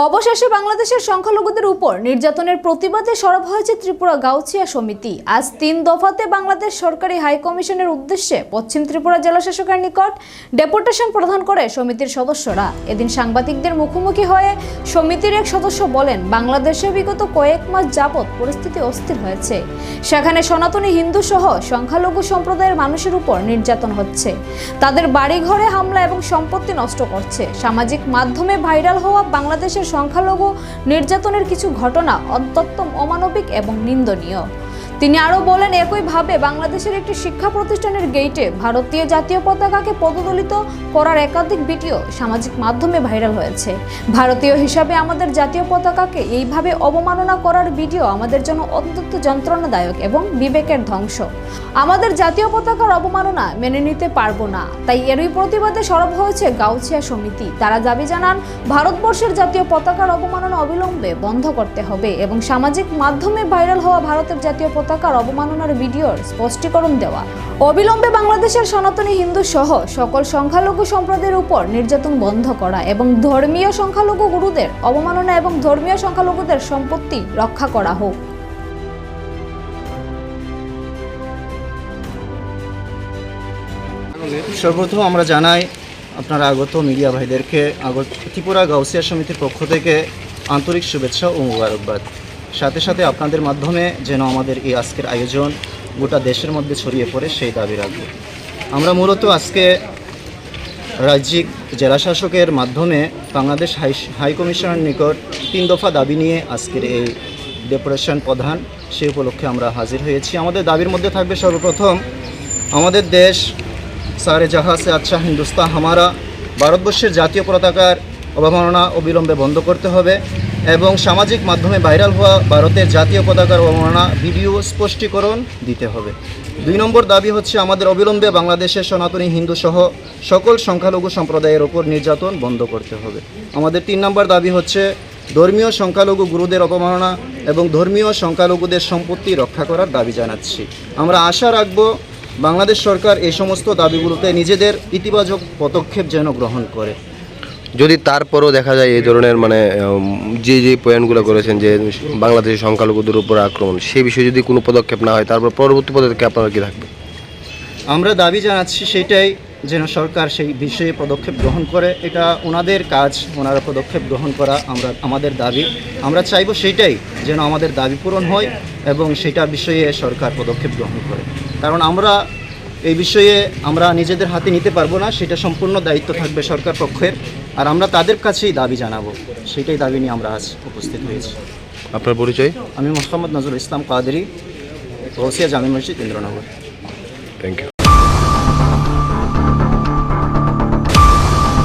অবশেষে বাংলাদেশের সংখ্যালঘুদের উপর নির্যাতনের প্রতিবাদে সরব হয়েছে ত্রিপুরা গাউছিয়া সমিতি। আজ তিন দফাতে বাংলাদেশ সরকারি হাই কমিশনের উদ্দেশ্যে পশ্চিম ত্রিপুরা জেলা শাসকের নিকট ডেপুটেশন প্রদান করে সমিতির সদস্যরা। এদিন সাংবাদিকদের মুখোমুখি হয়ে সমিতির এক সদস্য বলেন, বাংলাদেশে বিগত কয়েক মাস যাবৎ পরিস্থিতি অস্থির হয়েছে। সেখানে সনাতনী হিন্দু সহ সংখ্যালঘু সম্প্রদায়ের মানুষের উপর নির্যাতন হচ্ছে। তাদের বাড়িঘরে হামলা এবং সম্পত্তি নষ্ট করছে। সামাজিক মাধ্যমে ভাইরাল হওয়া বাংলাদেশের সংখ্যালঘু নির্যাতনের কিছু ঘটনা অত্যন্ত অমানবিক এবং নিন্দনীয়। তিনি আরও বলেন একইভাবে বাংলাদেশের একটি শিক্ষা প্রতিষ্ঠানের গেইটে ভারতীয় জাতীয় পতাকাকে পদদলিত করার একাধিক ভিডিও সামাজিক মাধ্যমে ভাইরাল হয়েছে। ভারতীয় হিসাবে আমাদের জাতীয় পতাকাকে এইভাবে অবমাননা করার ভিডিও আমাদের জন্য অত্যন্ত যন্ত্রণাদায়ক এবং বিবেকের ধ্বংস। আমাদের জাতীয় পতাকার অবমাননা মেনে নিতে পারব না। তাই এরই প্রতিবাদে সরব হয়েছে গাউছিয়া সমিতি। তারা দাবি জানান, ভারতবর্ষের জাতীয় পতাকার অবমাননা অবিলম্বে বন্ধ করতে হবে এবং সামাজিক মাধ্যমে ভাইরাল হওয়া ভারতের জাতীয় পতাকার অবমাননার ভিডিওর স্পষ্টীকরণ দেওয়া। অবিলম্বে বাংলাদেশের সনাতনী হিন্দু সহ সকল সংখ্যালঘু সম্প্রদায়ের উপর নির্যাতন বন্ধ করা এবং ধর্মীয় সংখ্যালঘু গুরুদের অবমাননা এবং ধর্মীয় সংখ্যালঘুদের সম্পত্তি রক্ষা করা হোক। সর্বপ্রথম আমরা জানাই আপনার আগত মিডিয়া ভাইদেরকে আগত ত্রিপুরা গাউসিয়া সমিতির পক্ষ থেকে আন্তরিক শুভেচ্ছা ও মুবারকবাদ। সাথে সাথে আপনাদের মাধ্যমে যেন আমাদের এই আজকের আয়োজন গোটা দেশের মধ্যে ছড়িয়ে পড়ে সেই দাবি রাখব। আমরা মূলত আজকে রাজ্যিক জেলাশাসকের মাধ্যমে বাংলাদেশ হাই হাই কমিশনের নিকট তিন দফা দাবি নিয়ে আজকের এই ডেপুটেশন প্রধান সেই উপলক্ষে আমরা হাজির হয়েছি। আমাদের দাবির মধ্যে থাকবে সর্বপ্রথম আমাদের দেশ সারে জাহা সে আচ্ছা হিন্দুস্তান হামারা ভারতবর্ষের জাতীয় পতাকার অবমাননা অবিলম্বে বন্ধ করতে হবে। এবং সামাজিক মাধ্যমে ভাইরাল হওয়া ভারতের জাতীয় পতাকার অবমাননা ভিডিও স্পষ্টীকরণ দিতে হবে। দুই নম্বর দাবি হচ্ছে আমাদের অবিলম্বে বাংলাদেশের সনাতনী হিন্দু সহ সকল সংখ্যালঘু সম্প্রদায়ের ওপর নির্যাতন বন্ধ করতে হবে। আমাদের তিন নম্বর দাবি হচ্ছে ধর্মীয় সংখ্যালঘু গুরুদের অপমাননা এবং ধর্মীয় সংখ্যালঘুদের সম্পত্তি রক্ষা করার দাবি জানাচ্ছি। আমরা আশা রাখব বাংলাদেশ সরকার এই সমস্ত দাবিগুলোতে নিজেদের ইতিবাচক পদক্ষেপ যেন গ্রহণ করে। যদি তারপরও দেখা যায় এই ধরনের মানে যে যে পয়েন্টগুলো করেছেন যে বাংলাদেশের সংখ্যালঘুদের উপর আক্রমণ সেই বিষয়ে যদি কোনো পদক্ষেপ না হয়, তারপর পরবর্তী পদক্ষেপ আপনারা কি থাকবে আমরা দাবি জানাচ্ছি সেটাই যেন সরকার সেই বিষয়ে পদক্ষেপ গ্রহণ করে। এটা ওনাদের কাজ, ওনারা পদক্ষেপ গ্রহণ করা আমরা, আমাদের দাবি। আমরা চাইব সেটাই যেন আমাদের দাবি পূরণ হয় এবং সেটা বিষয়ে সরকার পদক্ষেপ গ্রহণ করে। কারণ আমরা এই বিষয়ে আমরা নিজেদের হাতে নিতে পারব না সেটা সম্পূর্ণ দায়িত্ব থাকবে সরকার পক্ষের। আর আমরা তাদের কাছেই দাবি জানাব সেটাই দাবি নিয়ে আমরা আজ উপস্থিত হয়েছি। আপনার পরিচয়? আমি মোহাম্মদ নজরুল ইসলাম কাদেরি গৌসিয়া জামি মসজিদ ইন্দ্রনগর। Thank you